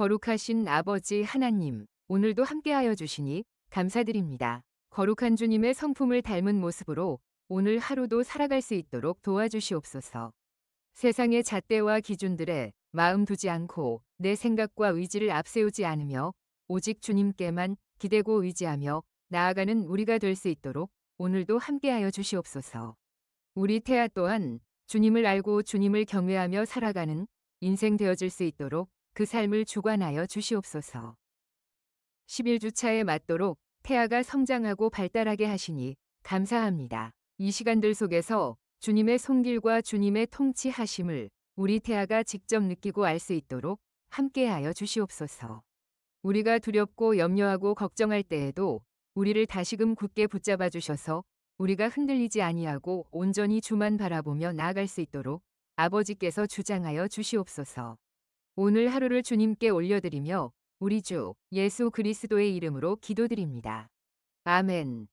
거룩하신 아버지 하나님, 오늘도 함께하여 주시니 감사드립니다. 거룩한 주님의 성품을 닮은 모습으로 오늘 하루도 살아갈 수 있도록 도와주시옵소서. 세상의 잣대와 기준들에 마음 두지 않고 내 생각과 의지를 앞세우지 않으며 오직 주님께만 기대고 의지하며 나아가는 우리가 될 수 있도록 오늘도 함께하여 주시옵소서. 우리 태아 또한 주님을 알고 주님을 경외하며 살아가는 인생 되어질 수 있도록 그 삶을 주관하여 주시옵소서. 11주차에 맞도록 태아가 성장하고 발달하게 하시니 감사합니다. 이 시간들 속에서 주님의 손길과 주님의 통치하심을 우리 태아가 직접 느끼고 알 수 있도록 함께하여 주시옵소서. 우리가 두렵고 염려하고 걱정할 때에도 우리를 다시금 굳게 붙잡아 주셔서 우리가 흔들리지 아니하고 온전히 주만 바라보며 나아갈 수 있도록 아버지께서 주장하여 주시옵소서. 오늘 하루를 주님께 올려드리며 우리 주 예수 그리스도의 이름으로 기도드립니다. 아멘.